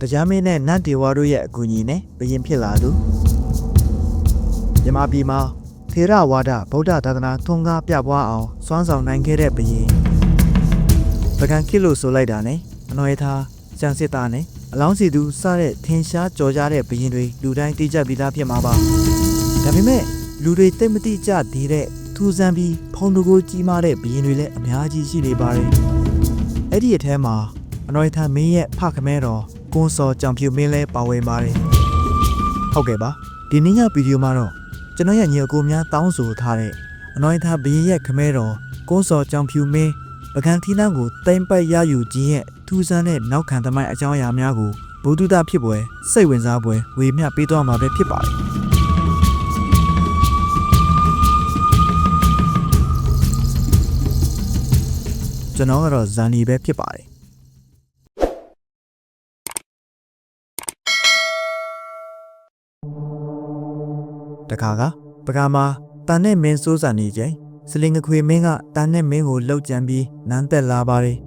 တရားမင်းနဲ့နတ်ဒေဝါတို့ရဲ့အကူအညီနဲ့ဘယင်ဖြစ်လာသူမြမပြည်မှာထေရဝါဒဗုဒ္ဓသာသနာထွန်းကားပြပွားအောင်စွမ်းဆောင်နိုင်ခဲ့တဲ့ဘယင်ပကံခိလို့ဆိုလိုက်တာနဲ့အနော်ရထားကျန်စစ်သားနဲ့အလောင်းစီသူစတဲ့ထင်ရှားကြော်ကြတဲ့ဘယင်တွေလူတိုင်းသိကြပြီးသားဖြစ်မှာပါဒါပေမဲ့လူတွေသိမတိကြသေးတဲ့ထူးဆန်းပြီးဖုံတကိုကြီးမားတဲ့ဘယင်တွေလည်းအများကြီးရှိနေပါတယ်အဲ့ဒီအထဲမှာအနော်ရထားမင်းရဲ့ဖခမဲတော် ကွန်းစောကြောင်ဖြူမင်းလဲပါဝင်ပါတယ်ဟုတ်ကဲ့ပါဒီနေ့ညဗီဒီယိုမှာတော့ကျွန်တော်ရဲ့ညီအကိုများတောင်းဆိုထားတဲ့အနော်ရထားဘယင်ရဲ့ခမဲတော်ကွန်းစောကြောင်ဖြူမင်းပကံထီလန်းကိုတိမ့်ပတ်ရယူခြင်းရဲ့ထူးဆန်းတဲ့နောက်ခံသမိုင်းအကြောင်းအရာများကိုဘုဒ္ဓတဖြစ်ပွဲစိတ်ဝင်စားပွဲဝေမျှပေးသွားမှာပဲဖြစ်ပါတယ်ကျွန်တော်ကတော့ဇာနီပဲဖြစ်ပါတယ် တခါကပကမာတန်နဲ့မင်းစိုးစံနေချိန်စလင်ငခွေမင်းကတန်နဲ့မင်းကိုလှုပ်ကြံပြီးနန်းသက်လာပါတယ်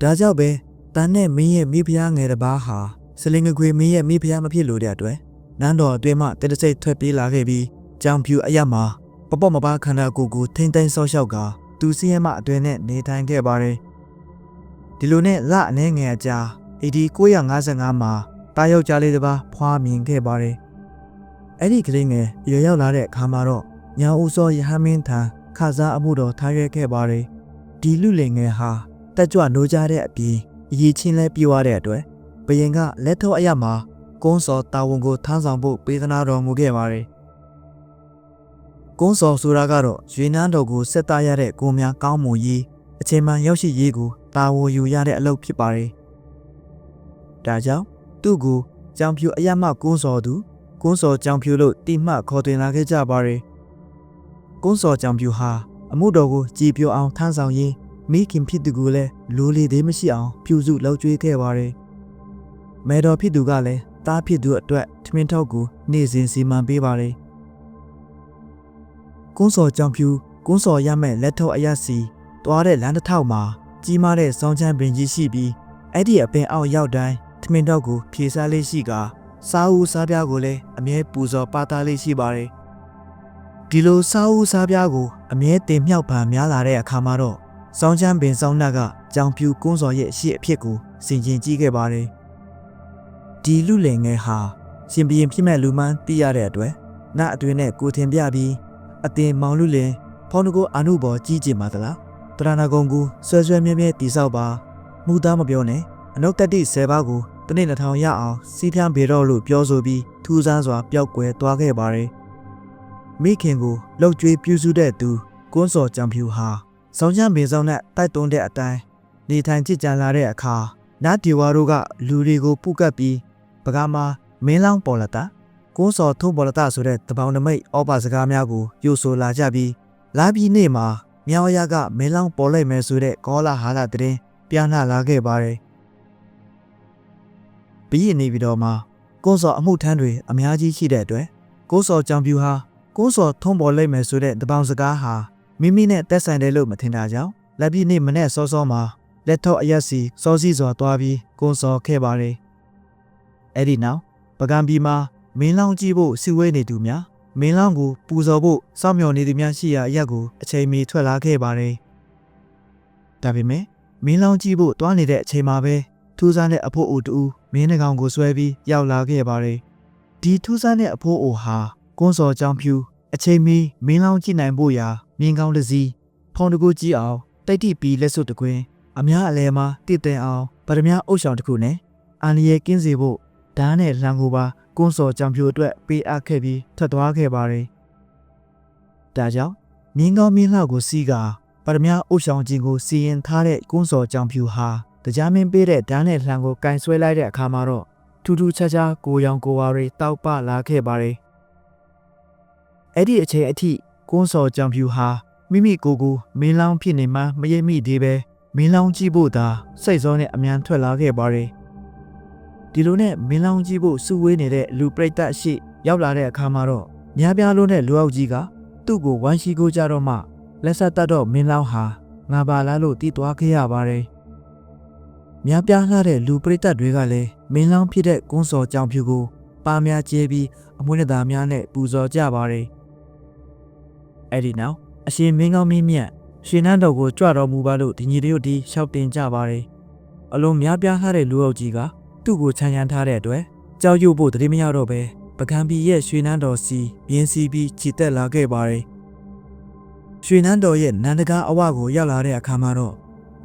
ဒါကြောင့်ပဲတန်နဲ့မင်းရဲ့မိဖုရားငယ်တစ်ပါးဟာစလင်ငခွေမင်းရဲ့မိဖုရားမဖြစ်လို့တဲ့အတွက်နန်းတော်အတွင်းမှတတစိတ်ထွက်ပြေးလာခဲ့ပြီးကြောင်ဖြူအရက်မှာပပော့မပါခန္ဓာကိုယ်ကိုထိမ့်သိမ်းဆော့ရှောက်ကသူစီးရဲမှအတွင်းနဲ့နေထိုင်ခဲ့ပါတယ်ဒီလိုနဲ့လအနေငယ်အကြာ AD 955မှာတာယောက်ျားလေးတစ်ပါးဖွားမြင်ခဲ့ပါတယ် အဲ့ဒီကလေးငယ်ရွရောက်လာတဲ့အခါမှာတော့ညာဦးစောရဟမင်းထံခစားအမှုတော်ထားရွက်ခဲ့ပါတယ်ဒီလူလင်ငယ်ဟာတက်ကြွနိုးကြတဲ့အပြင်အရေးချင်းလဲပြေးသွားတဲ့အတွက်ဘယင်ကလက်ထောက်အရမှာကုန်းစောတာဝန်ကိုထမ်းဆောင်ဖို့ပေးသနာတော်မူခဲ့ပါတယ်ကုန်းစောဆိုတာကတော့ရွေနန်းတော်ကိုဆက်သားရတဲ့ကိုများကောင်းမွန်ရေးအချိန်မှန်ရောက်ရှိရေးကိုတာဝန်ယူရတဲ့အလုပ်ဖြစ်ပါတယ်ဒါကြောင့်သူ့ကိုကြောင်ဖြူအရမကုန်းစောသူ ကုန်းစောကြောင်ဖြူလို့တိမှတ်ခေါ်တင်လာခဲ့ကြပါတယ်ကုန်းစောကြောင်ဖြူဟာအမှုတော်ကိုကြည်ပြအောင်ထမ်းဆောင်ရင်းမိခင်ဖြစ်သူကိုလည်းလိုလီသေးမရှိအောင်ပြုစုလှုပ်ကြွေးခဲ့ပါတယ်မဲတော်ဖြစ်သူကလည်းတားဖြစ်သူအတွက်ထမင်းထောက်ကိုနေ့စဉ်စီမံပေးပါတယ်ကုန်းစောကြောင်ဖြူကုန်းစောရမဲ့လက်ထောက်အရစီတွားတဲ့လမ်းတစ်ထောက်မှာကြီးမားတဲ့စောင်းချမ်းပင်ကြီးရှိပြီးအဲ့ဒီအပင်အောက်ရောက်တိုင်းထမင်းထောက်ကိုဖြေစားလေးရှိကာ စားဦးစားပြားကိုလည်းအမြဲပူဇော်ပါတာလေးရှိပါတယ်ဒီလိုစားဦးစားပြားကိုအမြဲတင်မြောက်ပံများလာတဲ့အခါမှာတော့စောင်းချမ်းပင်စောင်းနှက်ကကြောင်ပြူကုန်းစော်ရဲ့ရှေ့အဖြစ်ကိုစင်ကျင်ကြည့်ခဲ့ပါတယ်ဒီလူလင်ငယ်ဟာရှင်ဘရင်ဖြစ်မဲ့လူမှန်းသိရတဲ့အတွက်နတ်အတွင်းနဲ့ကိုထင်ပြပြီးအတင်မောင်လူလင်ဖောင်းတကိုအာနုဘော်ကြီးကျင်ပါသလားတရဏဂုံကိုဆွဲဆွဲမြဲမြဲတိဆောက်ပါမူသားမပြောနဲ့အနုတ်တတိ10ပါးကို တနေ့တစ်ထောင်ရအောင်စီးဖြန်းပေတော့လို့ပြောဆိုပြီးထူးဆန်းစွာပျောက်ကွယ်သွားခဲ့ပါတယ်မိခင်ကိုလှုပ်ကြွေးပြုစုတဲ့သူကွန်းစော်ကြံဖြူဟာစောင်းချမ်းပင်ဆောင်နဲ့တိုက်တွန်းတဲ့အတိုင်းနေထိုင်ကြည်ကြံလာတဲ့အခါနတ်ဒီဝါတို့ကလူတွေကိုပုတ်ကပ်ပြီးပကမာမင်းလောင်းပေါ်လာတာကွန်းစော်ထုံးပေါ်လာတာဆိုတဲ့တပေါင်းနမိတ်ဩဘာစကားများကိုယူဆိုလာကြပြီးလာပြီးနေ့မှာမြောင်ရကမင်းလောင်းပေါ်လိုက်မယ်ဆိုတဲ့ကောလာဟာလာတဲ့ပြန့်နှလာခဲ့ပါတယ် ပြီးရနေပြီးတော့မှကုန်းစော်အမှုထမ်းတွေအများကြီးရှိတဲ့အတွက်ကုန်းစော်ကြောင်ပြူဟာကုန်းစော်ထုံးပေါ်လိုက်မယ်ဆိုတဲ့တပေါင်းစကားဟာမိမိနဲ့တက်ဆိုင်တယ်လို့မထင်တာကြောင့်လက်ပြီးနေ့မနေ့စောစောမှာလက်ထောက်အရက်စီစောစီစွာသွားပြီးကုန်းစော်ခဲ့ပါတယ်အဲ့ဒီနောက်ပကံပြည်မှာမင်းလောင်းကြည့်ဖို့စီဝဲနေသူများမင်းလောင်းကိုပူဇော်ဖို့စောင့်မျှော်နေသူများရှိရာအရက်ကိုအချိန်မီထွက်လာခဲ့ပါတယ်ဒါပေမဲ့မင်းလောင်းကြည့်ဖို့တွားနေတဲ့အချိန်မှာပဲ ထူးဆန်းတဲ့အဖို့အိုတူမင်းနှကောင်ကိုဆွဲပြီးရောက်လာခဲ့ပါတယ်ဒီထူးဆန်းတဲ့အဖို့အိုဟာကွန်းစော်ကြောင်ဖြူအချိန်မီမင်းလောင်းကြည့်နိုင်ဖို့ရာမြင်းကောင်းတစ်စီးဖုံတကူကြည့်အောင်တိတ်တိပီလက်စွပ်တကွင်းအများအလဲမှာတည်တဲ့အောင်ဗရမ ्या အုပ်ဆောင်တစ်ခုနဲ့အန်လျဲကင်းစေဖို့ဓာတ်နဲ့လံကိုပါကွန်းစော်ကြောင်ဖြူအတွက်ပေးအပ်ခဲ့ပြီးထွက်သွားခဲ့ပါတယ်ဒါကြောင့်မြင်းကောင်းမြင်းလှကိုစီးကာပရမ ्या အုပ်ဆောင်ခြင်းကိုစီရင်ထားတဲ့ကွန်းစော်ကြောင်ဖြူဟာ တရားမင်းပေးတဲ့ဓာတ်နဲ့လှံကိုကင်ဆွဲလိုက်တဲ့အခါမှာတော့ထူးထူးခြားခြားကိုရောင်ကိုဝါတွေတောက်ပလာခဲ့ပါတယ်အဲ့ဒီအချိန်အထိကွန်းစော်ကြောင်ဖြူဟာမိမိကိုယ်ကိုမင်းလောင်းဖြစ်နေမှမရိပ်မိသေးပဲမင်းလောင်းကြည့်ဖို့သာစိတ်စောနဲ့အမြန်ထွက်လာခဲ့ပါတယ်ဒီလိုနဲ့မင်းလောင်းကြည့်ဖို့စုဝေးနေတဲ့လူပရိသတ်ရှိရောက်လာတဲ့အခါမှာတော့များပြားလုံးတဲ့လူအောက်ကြီးကသူ့ကိုဝိုင်းရှိကိုကြတော့မှလက်ဆက်တတ်တော့မင်းလောင်းဟာငါပါလားလို့တီးသွားခဲ့ရပါတယ် များပြားလှတဲ့လူပရိသတ်တွေကလည်းမင်းလောင်းဖြစ်တဲ့ကွန်းစော်ကြောင်ဖြူကို ပါများကျဲပြီးအမွှေးနှစ်သားများနဲ့ပူဇော်ကြပါတယ်။အဲ့ဒီနောက်အရှင်မင်းကောင်းမင်းမြတ်ရှင်နန်းတော်ကိုကြွတော်မူပါလို့ဒီညီတို့ဒီလျှောက်တင်ကြပါတယ်။အလုံးများပြားလှတဲ့လူအုပ်ကြီးကသူ့ကိုခြံရံထားတဲ့အတွက်ကြောက်ရွံ့ဖို့တတိမရတော့ပဲပကံပီရဲ့ရွှေနန်းတော်စီမြင်းစီပြီးခြိတက်လာခဲ့ပါတယ်။ရွှေနန်းတော်ရဲ့နန္ဒကားအဝကိုရောက်လာတဲ့အခါမှာတော့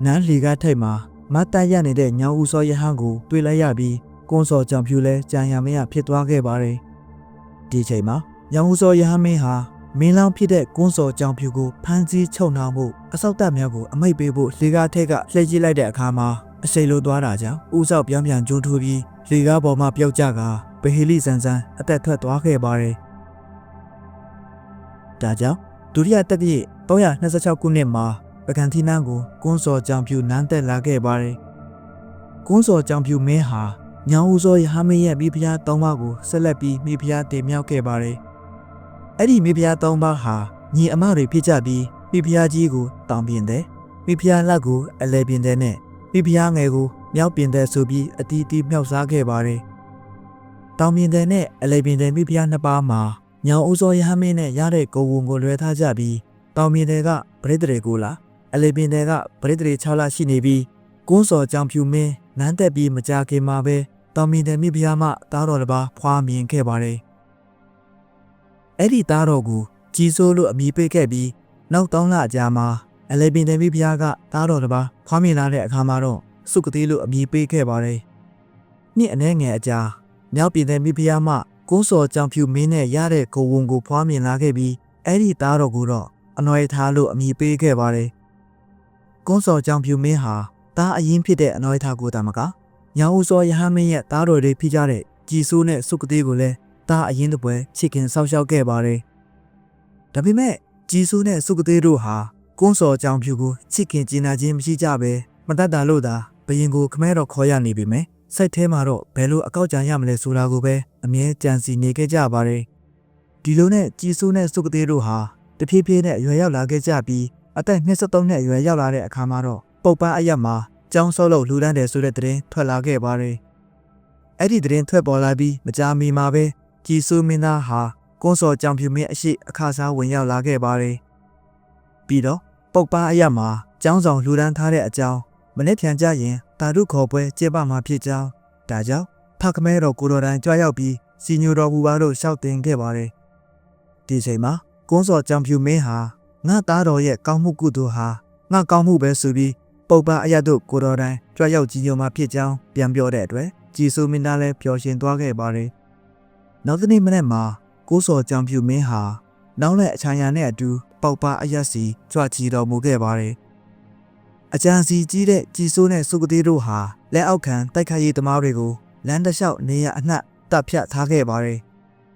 နန်းလီကားထိပ်မှာ မတ်တက်ရနေတဲ့ညောင်ဦးစောရဟန်းကိုတွေ့လိုက်ရပြီးကွန်စော်ကြောင့်ဖြူလဲကြံရမရဖြစ်သွားခဲ့ပါတယ်။ဒီချိန်မှာညောင်ဦးစောရဟန်းမင်းဟာမင်းလောင်းဖြစ်တဲ့ကွန်စော်ကြောင့်ဖြူကိုဖမ်းဆီးချုပ်နှောင်မှုအစောက်တပ်များကိုအမိတ်ပေးဖို့လေကားထက်ကလှည့်ကြည့်လိုက်တဲ့အခါမှာအစိလိုသွားတာကြောင့်ဦးဆောက်ပြောင်းပြန်ကျိုးထိုးပြီးလေကားပေါ်မှာပျောက်ကျကဗဟီလိဆန်ဆန်အသက်ထွက်သွားခဲ့ပါတယ်။ဒါကြောင့်ဒုတိယတက်ပြည့်326ခုနှစ်မှာ ပကံသီနန်းကိုကွန်းစော်ကြောင်ဖြူနန်းသက်လာခဲ့ပါတယ်။ကွန်းစော်ကြောင်ဖြူမင်းဟာညောင်ဦးစောရဟမင်းရဲ့မိဖုရား၃ပါးကိုဆက်လက်ပြီးမိဖုရားတင်မြောက်ခဲ့ပါတယ်။အဲ့ဒီမိဖုရား၃ပါးဟာညီအမတွေဖြစ်ကြပြီးမိဖုရားကြီးကိုတောင်ပြင်တဲ့မိဖုရားလက်ကိုအလဲပြင်တဲ့နဲ့မိဖုရားငယ်ကိုမြောက်ပြင်တဲ့ဆိုပြီးအတီးတီးမြောက်စားခဲ့ပါတယ်။တောင်ပြင်တဲ့နဲ့အလဲပြင်တဲ့မိဖုရားနှစ်ပါးမှာညောင်ဦးစောရဟမင်းနဲ့ရတဲ့ကိုယ်ဝန်ကိုလွဲထားကြပြီးတောင်ပြင်တဲ့ကပရိသေတွေကိုလား အလေပင်တွေကပရိသေ6လရှိနေပြီးကုန်းစော်ကြောင်ဖြူမင်းနန်းတက်ပြီးမကြခင်မှာပဲတောင်မင်းတဲ့မိဖုရားမသားတော်တစ်ပါးဖွာမြင်ခဲ့ပါတယ်။အဲ့ဒီသားတော်ကိုကြီးစိုးလို့အမိပေးခဲ့ပြီးနောက်တောင်းလအကြာမှာအလေပင်တဲ့မိဖုရားကသားတော်တစ်ပါးဖွာမြင်လာတဲ့အခါမှာတော့စုကတိလို့အမိပေးခဲ့ပါတယ်။နှစ်အနည်းငယ်အကြာမြောက်ပြည်တဲ့မိဖုရားမကုန်းစော်ကြောင်ဖြူမင်းနဲ့ရတဲ့ကိုဝန်ကိုဖွာမြင်လာခဲ့ပြီးအဲ့ဒီသားတော်ကိုတော့အနွယ်ထားလို့အမိပေးခဲ့ပါတယ်။ ကွန်းစော်ကြောင့်ဖြူမင်းဟာတားအရင်ဖြစ်တဲ့အနွယ်ထားကိုတာမကညောင်ဦးစောရဟန်းမင်းရဲ့တားတော်တွေဖြစ်ကြတဲ့ကြည်စိုးနဲ့စုကတိကိုလည်းတားအရင်တပွဲချစ်ခင်ဆောက်ရှောက်ခဲ့ပါတယ်။ဒါပေမဲ့ကြည်စိုးနဲ့စုကတိတို့ဟာကွန်းစော်ကြောင့်ဖြူကိုချစ်ခင်ကျင်နာခြင်းမရှိကြပဲမတတ်တာလို့သာဘယင်ကိုခမဲတော်ခေါ်ရနေပြီမယ်။စိတ်ထဲမှာတော့ဘယ်လိုအကောက်ကြံရမလဲဆိုတာကိုပဲအမြဲကြံစီနေခဲ့ကြပါတယ်။ဒီလိုနဲ့ကြည်စိုးနဲ့စုကတိတို့ဟာတဖြည်းဖြည်းနဲ့ရွယ်ရောက်လာခဲ့ကြပြီး အသက်23နှစ်အရွယ်ရောက်လာတဲ့အခါမှာတော့ပုတ်ပန်းအရက်မှာကျောင်းစောလို့လူတန်းတယ်ဆိုတဲ့သတင်းထွက်လာခဲ့ပါတယ်။အဲ့ဒီသတင်းထွက်ပေါ်လာပြီးမကြာမီမှာပဲကြည်စိုးမင်းသားဟာကွန်စော်ကြောင်ဖြူမင်းအရှိအခါစားဝင်ရောက်လာခဲ့ပါတယ်။ပြီးတော့ပုတ်ပန်းအရက်မှာကျောင်းဆောင်လူတန်းထားတဲ့အကြောင်းမနေ့ဖြန်ကြရင်တာရုခေါ်ပွဲကျင်းပမှာဖြစ်ကြောင်းဒါကြောင့်ဖခမဲတော်ကိုတော်တိုင်ကြွားရောက်ပြီးစီညိုတော်ဘူပါတို့ရှောက်တင်ခဲ့ပါတယ်။ဒီချိန်မှာကွန်းစော်ကြောင်ဖြူမင်းဟာ ငါသားတော်ရဲ့ကောင်းမှုကုသိုလ်ဟာငါကောင်းမှုပဲဆိုပြီးပုပ်ပအရတ်တို့ကိုတော်တိုင်ကြွရောက်ကြီးညိုမှာဖြစ်ကြောင်းပြန်ပြောတဲ့အတွက်ကြည်စိုးမင်းသားလည်းပျော်ရွှင်သွားခဲ့ပါတယ်။နောက်တစ်နေ့မနေ့မှာကိုးစော်ကြောင်ဖြူမင်းဟာနောက်လက်အချာရန်နဲ့အတူပုပ်ပအရတ်စီကြွချီတော်မူခဲ့ပါတယ်။အကြံစီကြီးတဲ့ကြည်စိုးနဲ့စုကတိတို့ဟာလက်အောက်ခံတိုက်ခိုက်ရေးသမားတွေကိုလမ်းတစ်လျှောက်နေရအနှံ့တပ်ဖြတ်ထားခဲ့ပါတယ်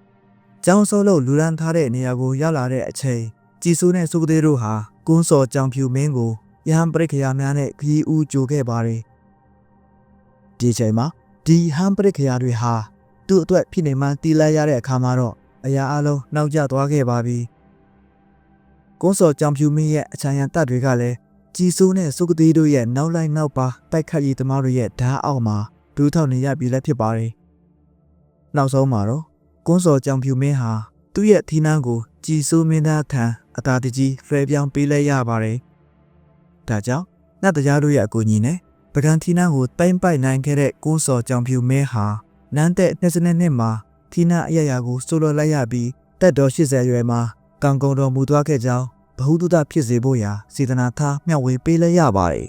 ။ကျောင်းစိုးလို့လူရန်ထားတဲ့နေရာကိုရောက်လာတဲ့အချိန် ကြည်စိုးနဲ့စုကသေးတို့ဟာကွန်းစော်ကြောင်ဖြူမင်းကိုရဟန်းပရိခယာများနဲ့ခရီးဦးကြိုခဲ့ပါတယ်။ဒီချိန်မှာဒီဟန်ပရိခယာတွေဟာသူ့အတွက်ဖြစ်နေမှတီးလိုက်ရတဲ့အခါမှာတော့အရာအလုံးနောက်ကျသွားခဲ့ပါပြီ။ကွန်းစော်ကြောင်ဖြူမင်းရဲ့အချမ်းရန်တပ်တွေကလည်းကြည်စိုးနဲ့စုကသေးတို့ရဲ့နောက်လိုက်နောက်ပါတိုက်ခတ်ရေးသမားတွေရဲ့ဓာတ်အောက်မှာဒူးထောက်နေရပြီလည်းဖြစ်ပါတယ်။နောက်ဆုံးမှာတော့ကွန်းစော်ကြောင်ဖြူမင်းဟာသူ့ရဲ့ထီးနှန်းကို ကြည်စိုးမင်းသားထံအသာတကြီးဖယ်ပြောင်းပေးလိုက်ရပါတယ်။ဒါကြောင့်နတ်တရားတို့ရဲ့အကူအညီနဲ့ပကံထီနှန်းကိုတိုင်ပိုက်နိုင်ခဲ့တဲ့ကွန်းစော်ကြောင်ဖြူမင်းဟာနန်းတဲ့20နှစ်မှာထီနှန်းအရရာကိုစိုးလော်လိုက်ရပြီးတက်တော်80ရွယ်မှာကံကုန်တော်မူသွားခဲ့ကြောင်းဘ ഹു တုဒဖြစ်စေဖို့ရာစေတနာထားမျှဝေပေးလိုက်ရပါတယ်